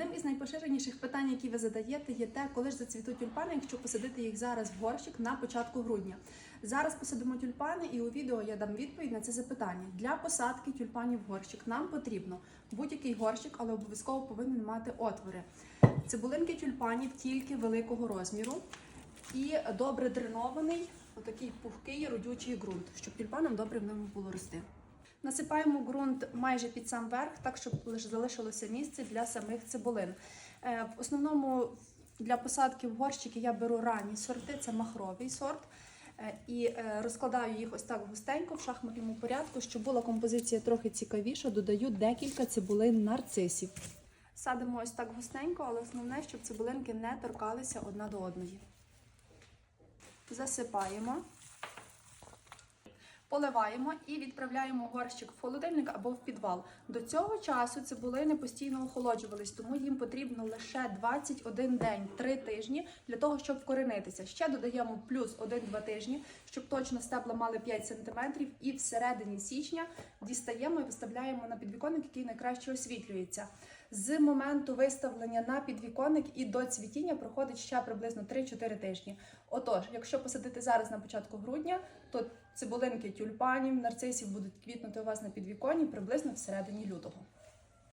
Одним із найпоширеніших питань, які ви задаєте, є те, коли ж зацвітуть тюльпани, якщо посадити їх зараз в горщик на початку грудня. Зараз посадимо тюльпани, і у відео я дам відповідь на це запитання. Для посадки тюльпанів в горщик нам потрібно будь-який горщик, але обов'язково повинен мати отвори. Цибулинки тюльпанів тільки великого розміру і добре дренований, отакий пухкий родючий ґрунт, щоб тюльпанам добре в ньому було рости. Насипаємо ґрунт майже під сам верх, так щоб лише залишилося місце для самих цибулин. Е, В основному для посадки в горщики я беру ранні сорти, це махровий сорт. Е, І е, розкладаю їх ось так густенько в шахматному порядку, щоб була композиція трохи цікавіша. Додаю декілька цибулин нарцисів. Садимо ось так густенько, але основне, щоб цибулинки не торкалися одна до одної. Засипаємо. Поливаємо і відправляємо горщик в холодильник або в підвал. До цього часу цибулини постійно охолоджувались, тому їм потрібно лише 21 день, 3 тижні для того, щоб вкоренитися. Ще додаємо плюс 1-2 тижні, щоб точно стебла мали 5 см. І всередині січня дістаємо і виставляємо на підвіконник, який найкраще освітлюється. З моменту виставлення на підвіконник і до цвітіння проходить ще приблизно 3-4 тижні. Отож, якщо посадити зараз на початку грудня, то цибулинки тюльпанів, нарцисів будуть квітнути у вас на підвіконні приблизно всередині лютого.